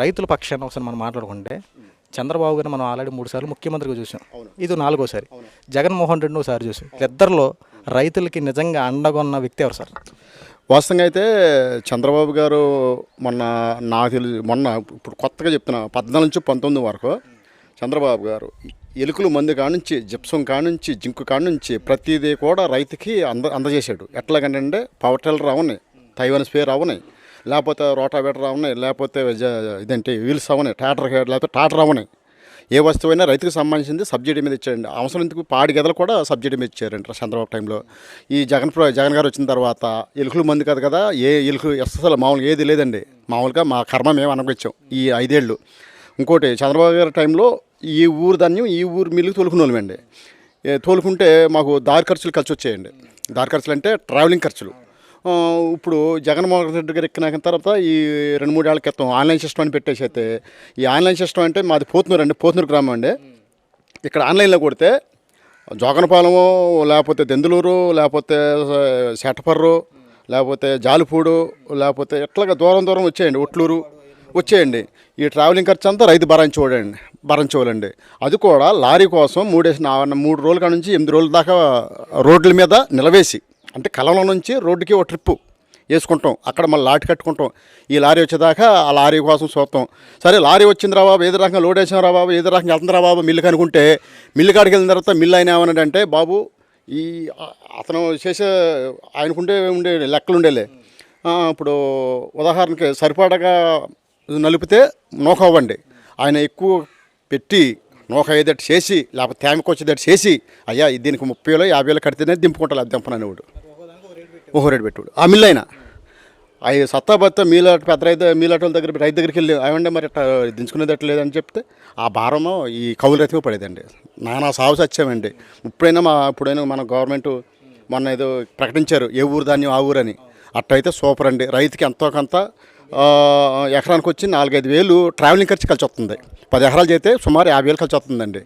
రైతుల పక్షాన ఒకసారి మనం మాట్లాడుకుంటే చంద్రబాబు గారిని మనం ఆల్రెడీ మూడు సార్లు ముఖ్యమంత్రిగా చూసాం. ఇది నాలుగోసారి. జగన్మోహన్ రెడ్డి ఒకసారి చూసాం. ఇద్దరిలో రైతులకి నిజంగా అండగా ఉన్న వ్యక్తి ఎవరు సార్? వాస్తవంగా అయితే చంద్రబాబు గారు మొన్న నాకు తెలిసి మొన్న ఇప్పుడు కొత్తగా చెప్తున్నా పద్నాలుగు నుంచి పంతొమ్మిది వరకు చంద్రబాబు గారు ఎలుకలు మందు కానుంచి జిప్సం కానుంచి జింకు కానుంచి ప్రతిదీ కూడా రైతుకి అంద అందజేశాడు. ఎట్లాగంటే పవర్ టిల్లర్ అవనాయి తైవాన్ స్పేర్ అవనాయి లేకపోతే రోటావేటర్ అవనాయి లేకపోతే ఇదేంటి వీల్స్ అవనాయి టాటర్ లేకపోతే టాటర్ అవనాయి ఏ వస్తువైనా రైతుకు సంబంధించింది సబ్సిడీ మీద ఇచ్చారండి అవసరం ఎందుకు? పాడి గదలు కూడా సబ్సిడీ మీద ఇచ్చారంట చంద్రబాబు టైంలో. ఈ జగన్ జగన్ గారు వచ్చిన తర్వాత ఎలుకలు మంది కాదు కదా ఏ ఎలుకలు అసలు మామూలుగా ఏది లేదండి. మామూలుగా మా కర్మ మేము అనుకొచ్చాం ఈ ఐదేళ్ళు. ఇంకోటి చంద్రబాబు గారి టైంలో ఈ ఊరు ధాన్యం ఈ ఊరు మిల్లుకు తోలుకునే ఏ తోలుకుంటే మాకు దారి ఖర్చులు ఖర్చు వచ్చాయండి. దారి ఖర్చులు అంటే ట్రావెలింగ్ ఖర్చులు. ఇప్పుడు జగన్మోహన్ రెడ్డి గారు ఎక్కిన తర్వాత ఈ రెండు మూడేళ్ళ క్రితం ఆన్లైన్ సిస్టమ్ అని పెట్టేసి అయితే ఈ ఆన్లైన్ సిస్టమ్ అంటే మాది పోతునూరు అండి పోతునూరు గ్రామం అండి. ఇక్కడ ఆన్లైన్లో కొడితే జోగనపాలెము లేకపోతే దెందులూరు లేకపోతే సెటపర్రు లేకపోతే జాలిపూడు లేకపోతే ఎట్లాగా దూరం దూరం వచ్చేయండి ఒట్లూరు వచ్చేయండి. ఈ ట్రావెలింగ్ ఖర్చు అంతా రైతు భరించుకోడండి భరించుకోవాలండి అది కూడా లారీ కోసం మూడేసి మూడు రోజుల కాడ నుంచి ఎనిమిది రోజుల దాకా రోడ్ల మీద నిలవేసి అంటే కలంలో నుంచి రోడ్డుకి ఒక ట్రిప్పు వేసుకుంటాం. అక్కడ మళ్ళీ లాటి కట్టుకుంటాం. ఈ లారీ వచ్చేదాకా ఆ లారీ కోసం చూస్తాం. సరే లారీ వచ్చింది రా బాబు ఏది రకంగా లోడ్ వేసాం రా బాబు ఏది రకంగా వెళ్తుంది రా బాబు మిల్లుకి అనుకుంటే మిల్లు కాడికి వెళ్ళిన తర్వాత మిల్లు ఆయన ఏమన్నాడంటే బాబు ఈ అతను చేసే ఆయనకుండే ఉండే లెక్కలు ఉండేలే. ఇప్పుడు ఉదాహరణకి సరిపడగా నలిపితే నూక అవ్వండి. ఆయన ఎక్కువ పెట్టి నూక ఏదట్టు చేసి లేకపోతే తేమకు వచ్చేటట్టు చేసి అయ్యా దీనికి ముప్పై వేలు యాభై వేలు కడితేనే దింపుకుంటాను అది దింపననేవాడు. ఓహో రేటు పెట్టాడు. ఆ మిల్ అయినా అవి సత్తా బత్తా మీలాట పెద్ద రైతు మీలాట దగ్గర రైతు దగ్గరికి వెళ్ళి అవండి మరి ఇట్లా దించుకునేటట్టు లేదని చెప్తే ఆ భారము ఈ కౌలు రైతుగా పడేదండి. నానా సాగు సత్యమండి. ఇప్పుడైనా మా ఇప్పుడైనా మన గవర్నమెంట్ మొన్న ఏదో ప్రకటించారు ఏ ఊరు ధాన్యం ఆ ఊరని అట్టయితే సూపర్ అండి. రైతుకి ఎంతో కొంత ఎకరానికి వచ్చి నాలుగైదు వేలు ట్రావెలింగ్ ఖర్చు కలిసి వస్తుంది. పది ఎకరాలు చేస్తే సుమారు యాభై వేలు కలిసి వస్తుందండి.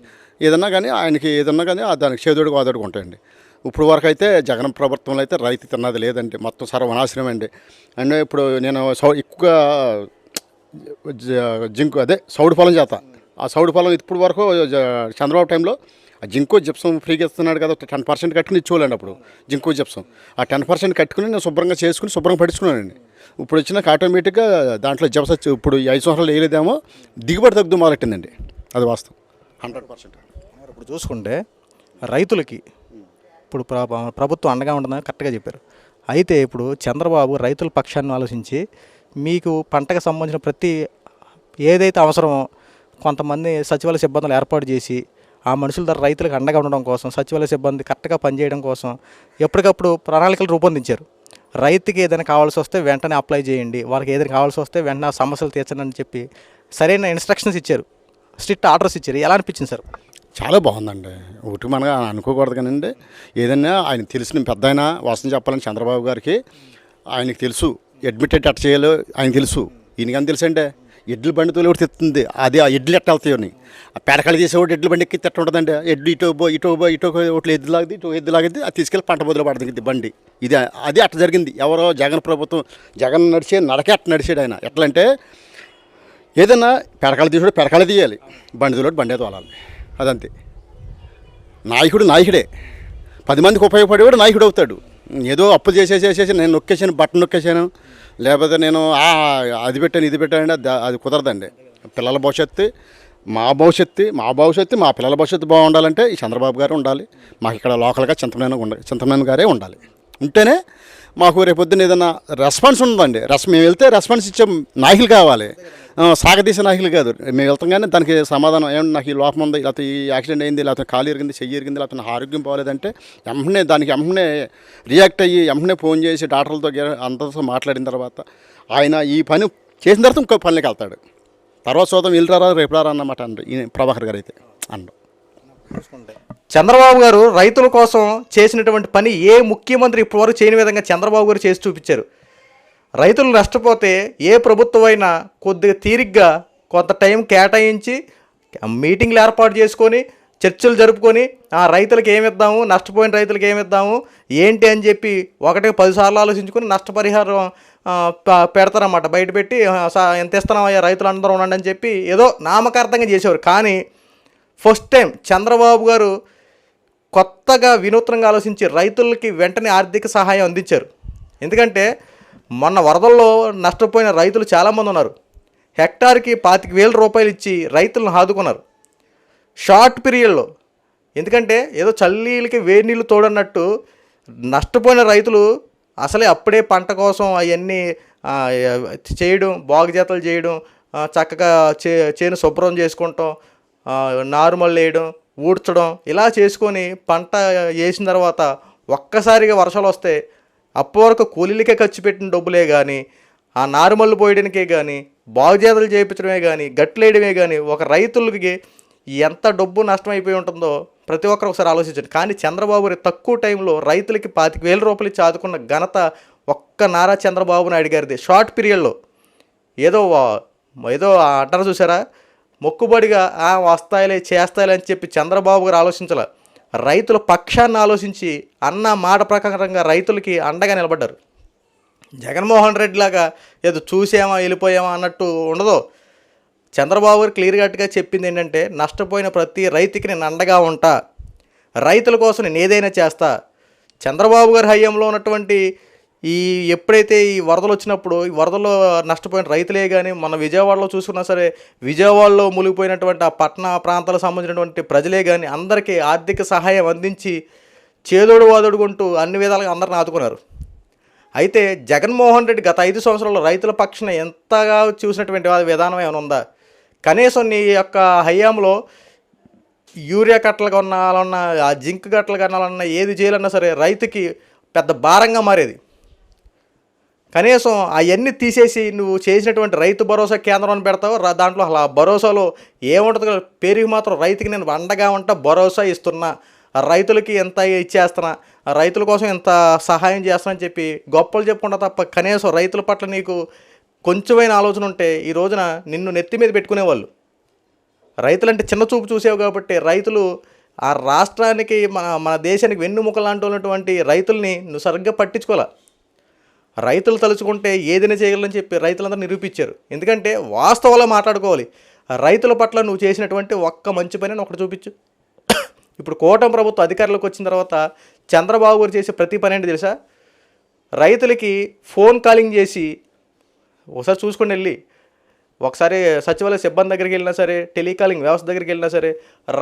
ఏదన్నా కానీ ఆయనకి ఏదన్నా కానీ ఆ దానికి చేదోడు గోదోడుగా ఉంటాయండి. ఇప్పుడు వరకు అయితే జగన్ ప్రభుత్వంలో అయితే రైతు తిన్నది లేదండి. మొత్తం సర్వనాశనం అండి. అండ్ ఇప్పుడు నేను సౌ ఎక్కువగా జ- జింకు అదే సౌడు పొలం చేత. ఆ సౌడు పొలం ఇప్పుడు వరకు చంద్రబాబు టైంలో ఆ జింకో జిప్సం ఫ్రీగా ఇస్తున్నాడు కదా టెన్ పర్సెంట్ కట్టుకుని ఇచ్చేవాళ్ళండి అప్పుడు జింకో జిప్సం. ఆ టెన్ పర్సెంట్ కట్టుకుని నేను శుభ్రంగా చేసుకుని శుభ్రంగా పడుచుకున్నానండి ఇప్పుడు వచ్చిన ఆటోమేటిక్గా దాంట్లో జిప్స ఇప్పుడు ఐదు సంవత్సరాలు వేయలేదేమో దిగుబడి తగ్గుతూ మొదలెట్టిందండి. అది వాస్తవం. Hundred percent. ఇప్పుడు చూసుకుంటే రైతులకి ఇప్పుడు ప్రభుత్వం అండగా ఉంటుందని కరెక్ట్గా చెప్పారు. అయితే ఇప్పుడు చంద్రబాబు రైతుల పక్షాన్ని ఆలోచించి మీకు పంటకు సంబంధించిన ప్రతి ఏదైతే అవసరమో కొంతమంది సచివాలయ సిబ్బందులు ఏర్పాటు చేసి ఆ మనుషుల ద్వారా రైతులకు అండగా ఉండడం కోసం సచివాలయ సిబ్బంది కరెక్ట్గా పనిచేయడం కోసం ఎప్పటికప్పుడు ప్రణాళికలు రూపొందించారు. రైతుకి ఏదైనా కావాల్సి వస్తే వెంటనే అప్లై చేయండి. వాళ్ళకి ఏదైనా కావాల్సి వస్తే వెంటనే ఆ సమస్యలు తీర్చండి అని చెప్పి సరైన ఇన్స్ట్రక్షన్స్ ఇచ్చారు. స్ట్రిక్ట్ ఆర్డర్స్ ఇచ్చారు. ఎలా అనిపించింది సార్? చాలా బాగుందండి. ఒకటి మనం అనుకోకూడదు కానండి. ఏదైనా ఆయన తెలిసిన పెద్ద ఆయన వాసన చెప్పాలని చంద్రబాబు గారికి ఆయనకి తెలుసు. అడ్మిటెడ్ ఎట్ట చేయాలో ఆయన తెలుసు. ఈయనకని తెలుసు అంటే ఎడ్ల బండి తోలి ఒకటి తెస్తుంది అది ఆ ఎడ్లు ఎట్ట వెళ్తాయని ఆ పెడకలు చేసేవాడు ఎడ్ల బండి ఎక్కి ఎట్ట ఉంటుందండి. ఎడ్లు ఇటో బో ఇటో బో ఇటో ఒకటి ఎద్దు లాగింది ఇటో ఎద్దు లాగింది అది తీసుకెళ్ళి పంట బదులు పడుతుంది బండి. ఇది అది అట్ట జరిగింది. ఎవరో జగన్ ప్రభుత్వం జగన్ నడిచే నడకే అట్ట నడిచాడు ఆయన. ఎట్లా అంటే ఏదన్నా పెరకాలు తీసుడు పెరకాలు తీయాలి. బండి తోడు బండే తోలాలి. అదంతే. నాయకుడు నాయకుడే. పది మందికి ఉపయోగపడేవాడు నాయకుడు అవుతాడు ఏదో అప్పులు చేసేసేసేసి నేను నొక్కేసాను బట్టన్ నొక్కేసాను లేకపోతే నేను అది పెట్టాను ఇది పెట్టాను అది కుదరదండి. పిల్లల భవిష్యత్తు మా భవిష్యత్తు మా భవిష్యత్తు మా పిల్లల భవిష్యత్తు బాగుండాలంటే ఈ చంద్రబాబు గారు ఉండాలి. మాకు ఇక్కడ లోకల్గా చింతమైన ఉండాలి చింతమైన గారే ఉండాలి. ఉంటేనే మాకు రేపొద్దున ఏదైనా రెస్పాన్స్ ఉందండి. రెస్ మేము వెళ్తే రెస్పాన్స్ ఇచ్చే. నాయకులు కావాలి. ఆ, సాగదీసే నాయకులు కాదు. మేము వెళ్తాం కానీ దానికి సమాధానం ఏమన్నా నాకు ఈ లోపం ఉంది లేకపోతే ఈ యాక్సిడెంట్ అయింది లేకపోతే కాలు ఇరిగింది చెయ్యి ఇరిగింది లేకపోతే ఆరోగ్యం పోలేదంటే వెంటనే దానికి వెంటనే రియాక్ట్ అయ్యి వెంటనే ఫోన్ చేసి డాక్టర్లతో అందరితో మాట్లాడిన తర్వాత ఆయన ఈ పని చేసిన తర్వాత ఇంకో పనిలోకి వెళ్తాడు. తర్వాత చూద్దాం వెళ్ళరారా రేపు రారా అన్నమాట అండి ప్రభాకర్ గారు అయితే అండు చంద్రబాబు గారు రైతుల కోసం చేసినటువంటి పని ఏ ముఖ్యమంత్రి ఇప్పటివరకు చేయని విధంగా చంద్రబాబు గారు చేసి చూపించారు. రైతులు నష్టపోతే ఏ ప్రభుత్వం అయినా కొద్దిగా తీరిగ్గా కొంత టైం కేటాయించి మీటింగ్లు ఏర్పాటు చేసుకొని చర్చలు జరుపుకొని ఆ రైతులకు ఏమి ఇద్దాము నష్టపోయిన రైతులకు ఏమిద్దాము ఏంటి అని చెప్పి ఒకటి పదిసార్లు ఆలోచించుకొని నష్టపరిహారం పెడతారన్నమాట. బయట పెట్టి ఆ, ఎంత ఇస్తున్నామయ్యా రైతులు అందరూ ఉండండి అని చెప్పి ఏదో నామకార్థంగా చేసేవారు. కానీ ఫస్ట్ టైం చంద్రబాబు గారు కొత్తగా వినూత్నంగా ఆలోచించి రైతులకి వెంటనే ఆర్థిక సహాయం అందించారు. ఎందుకంటే మొన్న వరదల్లో నష్టపోయిన రైతులు చాలామంది ఉన్నారు. హెక్టార్కి పాతిక వేల రూపాయలు ఇచ్చి రైతులను ఆదుకున్నారు. షార్ట్ పీరియడ్లో ఎందుకంటే ఏదో చల్లీలకి వేడి నీళ్ళు తోడన్నట్టు నష్టపోయిన రైతులు అసలే అప్పుడే పంట కోసం అవన్నీ చేయడం చేయడం బాగుజాతలు చేయడం చక్కగా చే చేను శుభ్రం చేసుకుంటాం నారుమల్ వేయడం ఊడ్చడం ఇలా చేసుకొని పంట వేసిన తర్వాత ఒక్కసారిగా వర్షాలు వస్తే అప్పటి వరకు కూలీలకే ఖర్చు పెట్టిన డబ్బులే కానీ ఆ నారుమల్లు పోయడానికే కానీ బాగుజేతలు చేయించడమే కానీ గట్లేయడమే కానీ ఒక రైతులకి ఎంత డబ్బు నష్టమైపోయి ఉంటుందో ప్రతి ఒక్కరు ఒకసారి ఆలోచించండి. కానీ చంద్రబాబు తక్కువ టైంలో రైతులకి పాతిక వేల రూపాయలు చాదుకున్న ఘనత ఒక్క నారా చంద్రబాబు నాయుడు గారిది షార్ట్ పీరియడ్లో ఏదో వా- ఏదో అంటారు చూసారా? మొక్కుబడిగా "ఆ, వస్తాయిలే చేస్తాయిలే అని చెప్పి చంద్రబాబు గారు ఆలోచించాల. రైతుల పక్షాన్ని ఆలోచించి అన్న మాట ప్రకారంగా రైతులకి అండగా నిలబడ్డారు. జగన్మోహన్ రెడ్డి లాగా ఏదో చూసామా వెళ్ళిపోయామా అన్నట్టు ఉండదు. చంద్రబాబు గారు క్లియర్ కట్గా చెప్పింది ఏంటంటే నష్టపోయిన ప్రతి రైతుకి నేను అండగా ఉంటా. రైతుల కోసం నేను ఏదైనా చేస్తా. చంద్రబాబు గారి హయాంలో ఉన్నటువంటి ఈ ఎప్పుడైతే ఈ వరదలు వచ్చినప్పుడు ఈ వరదల్లో నష్టపోయిన రైతులే కానీ మన విజయవాడలో చూసుకున్నా సరే విజయవాడలో మునిగిపోయినటువంటి ఆ పట్టణ ప్రాంతాలకు సంబంధించినటువంటి ప్రజలే కానీ అందరికీ ఆర్థిక సహాయం అందించి చేదోడు వాదోడుకుంటూ అన్ని విధాలుగా అందరిని ఆదుకున్నారు. అయితే జగన్మోహన్ రెడ్డి గత ఐదు సంవత్సరాల్లో రైతుల పక్షాన ఎంతగా చూసినటువంటి విధానం ఏమైనా ఉందా? కనీసం నీ యొక్క హయాంలో యూరియా కట్టలు కొనాలన్నా ఆ జింక్ కట్టలు కొనాలన్నా ఏది చేయాలన్నా సరే రైతుకి పెద్ద భారంగా మారేది. కనీసం అవన్నీ తీసేసి నువ్వు చేసినటువంటి రైతు భరోసా కేంద్రం పెడతావు దాంట్లో అలా భరోసాలో ఏముంటుంది కదా, పేరుకి మాత్రం రైతుకి నేను అండగా ఉంటా భరోసా ఇస్తున్నా. రైతులకి ఎంత ఇచ్చేస్తున్నా రైతుల కోసం ఎంత సహాయం చేస్తానని చెప్పి గొప్పలు చెప్పుకుంటా తప్ప కనీసం రైతుల పట్ల నీకు కొంచెమైన ఆలోచన ఉంటే ఈ రోజున నిన్ను నెత్తి మీద పెట్టుకునేవాళ్ళు. రైతులంటే చిన్న చూపు చూసేవి కాబట్టి రైతులు ఆ రాష్ట్రానికి మన మన దేశానికి వెన్నుముక లాంటి ఉన్నటువంటి రైతుల్ని నువ్వు సరిగ్గా పట్టించుకోలే రైతులు తలుచుకుంటే ఏదైనా చేయగలని చెప్పి రైతులందరూ నిరూపించారు. ఎందుకంటే వాస్తవాలు మాట్లాడుకోవాలి. రైతుల పట్ల నువ్వు చేసినటువంటి ఒక్క మంచి పని ఒకటి చూపించు. ఇప్పుడు కోటం ప్రభుత్వం అధికారంలోకి వచ్చిన తర్వాత చంద్రబాబు గారు చేసే ప్రతి పని ఏంటి తెలుసా? రైతులకి ఫోన్ కాలింగ్ చేసి ఒకసారి చూసుకొని వెళ్ళి ఒకసారి సచివాలయ సిబ్బంది దగ్గరికి వెళ్ళినా సరే టెలికాలింగ్ వ్యవస్థ దగ్గరికి వెళ్ళినా సరే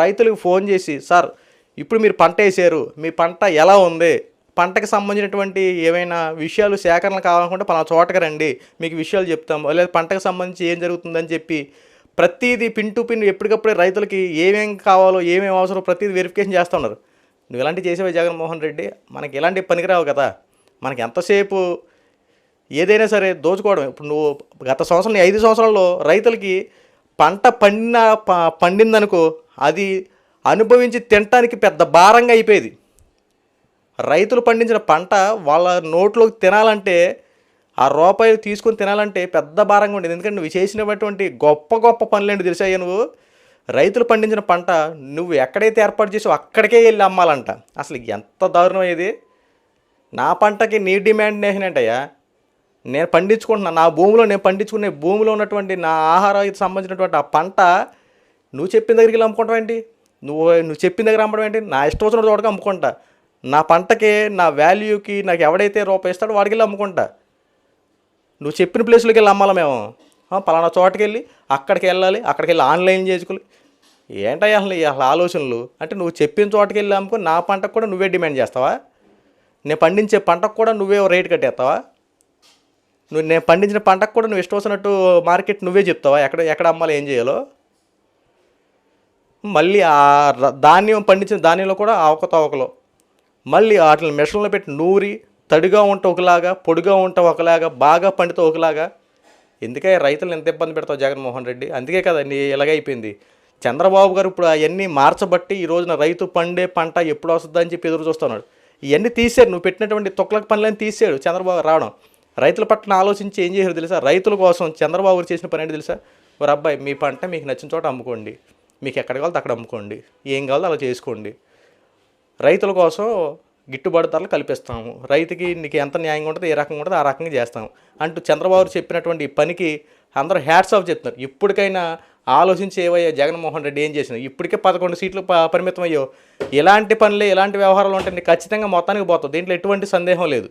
రైతులకు ఫోన్ చేసి సార్ ఇప్పుడు మీరు పంట వేసారు మీ పంట ఎలా ఉంది? పంటకు సంబంధించినటువంటి ఏవైనా విషయాలు సేకరణ కావాలనుకుంటే పలానా చోటకి రండి. మీకు విషయాలు చెప్తాం. లేదా పంటకు సంబంధించి ఏం జరుగుతుందని చెప్పి ప్రతిదీ పిన్ టు పిన్ ఎప్పటికప్పుడే రైతులకి ఏమేం కావాలో ఏమేమి అవసరం ప్రతిదీ వెరిఫికేషన్ చేస్తూ ఉన్నారు. నువ్వు ఇలాంటివి చేసేవా జగన్మోహన్ రెడ్డి? మనకి ఇలాంటి పనికిరావు కదా. మనకి ఎంతసేపు ఏదైనా సరే దోచుకోవడం ఇప్పుడు నువ్వు గత సంవత్సరం ఐదు సంవత్సరాల్లో రైతులకి పంట పండిన ప- పండిందనుకో అది అనుభవించి తినటానికి పెద్ద భారంగా అయిపోయేది. రైతులు పండించిన పంట వాళ్ళ నోట్లోకి తినాలంటే ఆ రూపాయలు తీసుకొని తినాలంటే పెద్ద భారంగా ఉండేది. ఎందుకంటే నువ్వు చేసినటువంటి గొప్ప గొప్ప పనులేంటి తెలిసాయి నువ్వు? రైతులు పండించిన పంట నువ్వు ఎక్కడైతే ఏర్పాటు చేసావు అక్కడికే వెళ్ళి అమ్మాలంట. అసలు ఎంత దారుణం ఇది? నా పంటకి నీ డిమాండ్ నేసినట్టయ్యా నేను పండించుకుంటున్నా నా భూమిలో నేను పండించుకునే భూమిలో ఉన్నటువంటి నా ఆహారానికి సంబంధించినటువంటి ఆ పంట నువ్వు చెప్పిన దగ్గరికి వెళ్ళి అమ్ముకుంటావు ఏంటి నువ్వు నువ్వు చెప్పిన దగ్గర అమ్మడం ఏంటి? నా ఇష్టం వచ్చిన చోటకి అమ్ముకుంటా. నా పంటకి నా వాల్యూకి నాకు ఎవడైతే రూపాయి ఇస్తాడో వాడికి వెళ్ళి అమ్ముకుంటా. నువ్వు చెప్పిన ప్లేస్లోకి వెళ్ళి అమ్మాలి మేము? పలానా చోటకి వెళ్ళి అక్కడికి వెళ్ళాలి అక్కడికి వెళ్ళి ఆన్లైన్ చేసుకోవాలి. ఏంటయ్యా అసలు అసలు ఆలోచనలు? అంటే నువ్వు చెప్పిన చోటకి వెళ్ళి అమ్ముకో నా పంటకు కూడా నువ్వే డిమాండ్ చేస్తావా? నేను పండించే పంటకు కూడా నువ్వే రేట్ కట్టేస్తావా? నువ్వు నేను పండించిన పంటకు కూడా నువ్వు ఇష్టం వచ్చినట్టు మార్కెట్ నువ్వే చెప్తావా? ఎక్కడ ఎక్కడ అమ్మాలి ఏం చేయాలో? మళ్ళీ ఆ ర- ధాన్యం పండించిన ధాన్యంలో కూడా అవకతవకలు మళ్ళీ వాటిని మిషన్లో పెట్టి నూరి తడిగా ఉంటే ఒకలాగా పొడిగా ఉంటే ఒకలాగా బాగా పండితే ఒకలాగా. ఎందుకే రైతులను ఎంత ఇబ్బంది పెడతావు జగన్మోహన్ రెడ్డి? అందుకే కదా నీ ఇలాగైపోయింది చంద్రబాబు గారు ఇప్పుడు అవన్నీ మార్చబట్టి ఈ రోజున రైతు పండే పంట ఎప్పుడు వస్తుందని చెప్పి ఎదురు చూస్తున్నాడు. ఇవన్నీ తీసాడు నువ్వు పెట్టినటువంటి తొక్కలకు పనులన్నీ తీసాడు చంద్రబాబు రావడం. రైతుల పట్ల ఆలోచించి ఏం చేశారు తెలుసా? రైతుల కోసం చంద్రబాబు గారు చేసిన పని ఏంటి తెలుసా? ఒక అబ్బాయి మీ పంట మీకు నచ్చిన చోట అమ్ముకోండి. మీకు ఎక్కడ కావాలో అక్కడ అమ్ముకోండి. ఏం కావాలో అలా చేసుకోండి. రైతుల కోసం గిట్టుబాటు ధరలు కల్పిస్తాము. రైతుకి నీకు ఎంత న్యాయంగా ఉంటుంది ఏ రకంగా ఉంటుంది ఆ రకంగా చేస్తాము. అంటూ చంద్రబాబు చెప్పినటువంటి పనికి అందరూ హ్యాట్స్ ఆఫ్ చెప్తున్నారు. ఇప్పటికైనా ఆలోచించి ఏవయ్యా జగన్మోహన్ రెడ్డి ఏం చేసినా? ఇప్పటికే పదకొండు సీట్లు ప- పరిమితం అయ్యో ఇలాంటి పనులే ఇలాంటి వ్యవహారాలు ఉంటే ఖచ్చితంగా మొత్తానికి పోతావు. దీంట్లో ఎటువంటి సందేహం లేదు.